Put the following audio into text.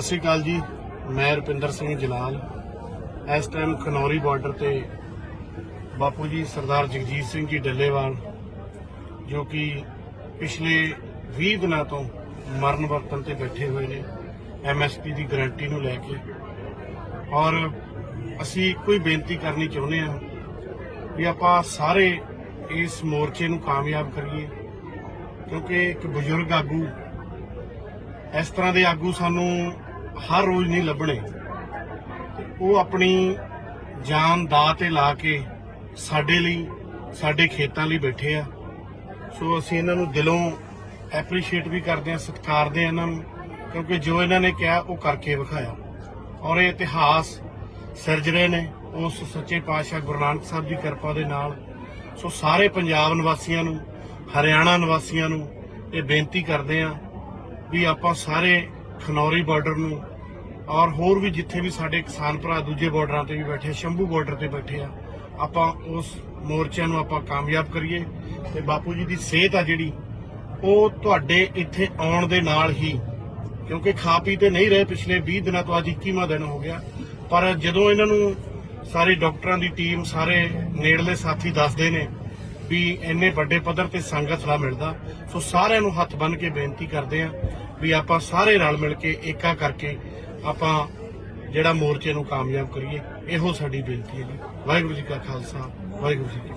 ਸਤਿ ਸ਼੍ਰੀ ਅਕਾਲ ਜੀ। ਮੈਂ ਰੁਪਿੰਦਰ ਸਿੰਘ ਜਲਾਲ। ਇਸ ਟਾਈਮ ਖਨੌਰੀ ਬਾਰਡਰ ਤੇ ਬਾਪੂ ਜੀ ਸਰਦਾਰ ਜਗਜੀਤ ਸਿੰਘ ਜੀ ਡੱਲੇਵਾਲ, ਜੋ ਕਿ ਪਿਛਲੇ 20 ਦਿਨਾਂ ਤੋਂ ਮਰਨ ਵਰਤਨ ਤੇ ਬੈਠੇ ਹੋਏ ਨੇ ਐਮਐਸਪੀ ਦੀ ਗਾਰੰਟੀ ਨੂੰ ਲੈ ਕੇ। ਔਰ ਅਸੀਂ ਇੱਕੋ ਹੀ ਬੇਨਤੀ ਕਰਨੀ ਚਾਹੁੰਦੇ ਹਾਂ ਵੀ ਆਪਾਂ ਸਾਰੇ ਇਸ ਮੋਰਚੇ ਨੂੰ ਕਾਮਯਾਬ ਕਰੀਏ, ਕਿਉਂਕਿ ਇੱਕ ਬਜ਼ੁਰਗ ਆਗੂ, ਇਸ ਤਰ੍ਹਾਂ ਦੇ ਆਗੂ ਸਾਨੂੰ ਹਰ ਰੋਜ਼ ਨਹੀਂ ਲੱਭਣੇ। ਉਹ ਆਪਣੀ ਜਾਨ ਦਾ ਤੇ ਲਾ ਕੇ ਸਾਡੇ ਲਈ, ਸਾਡੇ ਖੇਤਾਂ ਲਈ ਬੈਠੇ ਆ। ਸੋ ਅਸੀਂ ਇਹਨਾਂ ਨੂੰ ਦਿਲੋਂ ਐਪਰੀਸ਼ੀਏਟ ਵੀ ਕਰਦੇ ਆ, ਸਤਿਕਾਰਦੇ ਆ ਇਹਨਾਂ ਨੂੰ, ਕਿਉਂਕਿ ਜੋ ਇਹਨਾਂ ਨੇ ਕਿਹਾ, ਉਹ ਕਰਕੇ ਵਿਖਾਇਆ। ਔਰ ਇਹ ਇਤਿਹਾਸ ਸਿਰਜ ਰਹੇ ਨੇ, ਉਸ ਸੱਚੇ ਪਾਤਸ਼ਾਹ ਗੁਰੂ ਨਾਨਕ ਸਾਹਿਬ ਦੀ ਕਿਰਪਾ ਦੇ ਨਾਲ। ਸੋ ਸਾਰੇ ਪੰਜਾਬ ਨਿਵਾਸੀਆਂ ਨੂੰ, ਹਰਿਆਣਾ ਨਿਵਾਸੀਆਂ ਨੂੰ ਇਹ ਬੇਨਤੀ ਕਰਦੇ ਆ ਵੀ ਆਪਾਂ ਸਾਰੇ ਖਨੌਰੀ ਬਾਰਡਰ ਨੂੰ ਔਰ ਹੋਰ ਵੀ ਜਿੱਥੇ ਵੀ ਸਾਡੇ ਕਿਸਾਨ ਭਰਾ ਦੂਜੇ ਬਾਰਡਰਾਂ ਤੇ ਵੀ ਬੈਠੇ ਸ਼ੰਭੂ ਬਾਰਡਰ ਤੇ ਬੈਠੇ ਆ, ਆਪਾਂ ਉਸ ਮੋਰਚਿਆਂ ਨੂੰ ਆਪਾਂ ਕਾਮਯਾਬ ਕਰੀਏ ਤੇ ਬਾਪੂ ਜੀ ਦੀ ਸਿਹਤ ਆ ਜਿਹੜੀ, ਉਹ ਤੁਹਾਡੇ ਇੱਥੇ ਆਉਣ ਦੇ ਨਾਲ ਹੀ, ਕਿਉਂਕਿ ਖਾ ਪੀ ਤੇ ਨਹੀਂ ਰਹੇ ਪਿਛਲੇ 20 ਦਿਨਾਂ ਤੋਂ, ਅੱਜ 21ਵਾਂ ਦਿਨ ਹੋ ਗਿਆ, ਪਰ ਜਦੋਂ ਇਹਨਾਂ ਨੂੰ ਸਾਰੇ ਡਾਕਟਰਾਂ ਦੀ ਟੀਮ, ਸਾਰੇ ਨੇੜਲੇ ਸਾਥੀ ਦੱਸਦੇ ਨੇ ਵੀ ਇੰਨੇ ਵੱਡੇ ਪੱਧਰ ਤੇ ਸੰਗਤ ਦਾ ਮਿਲਦਾ, ਸੋ ਸਾਰਿਆਂ ਨੂੰ ਹੱਥ ਬੰਨ ਕੇ ਬੇਨਤੀ ਕਰਦੇ ਆ ਵੀ ਆਪਾਂ ਸਾਰੇ ਰਲ ਮਿਲ ਕੇ ਏਕਾ ਕਰਕੇ ਆਪਾਂ ਜਿਹੜਾ ਮੋਰਚੇ ਨੂੰ ਕਾਮਯਾਬ ਕਰੀਏ, ਇਹੋ ਸਾਡੀ ਬੇਨਤੀ ਹੈ ਜੀ। ਵਾਹਿਗੁਰੂ ਜੀ ਕਾ ਖਾਲਸਾ, ਵਾਹਿਗੁਰੂ ਜੀ ਕੀ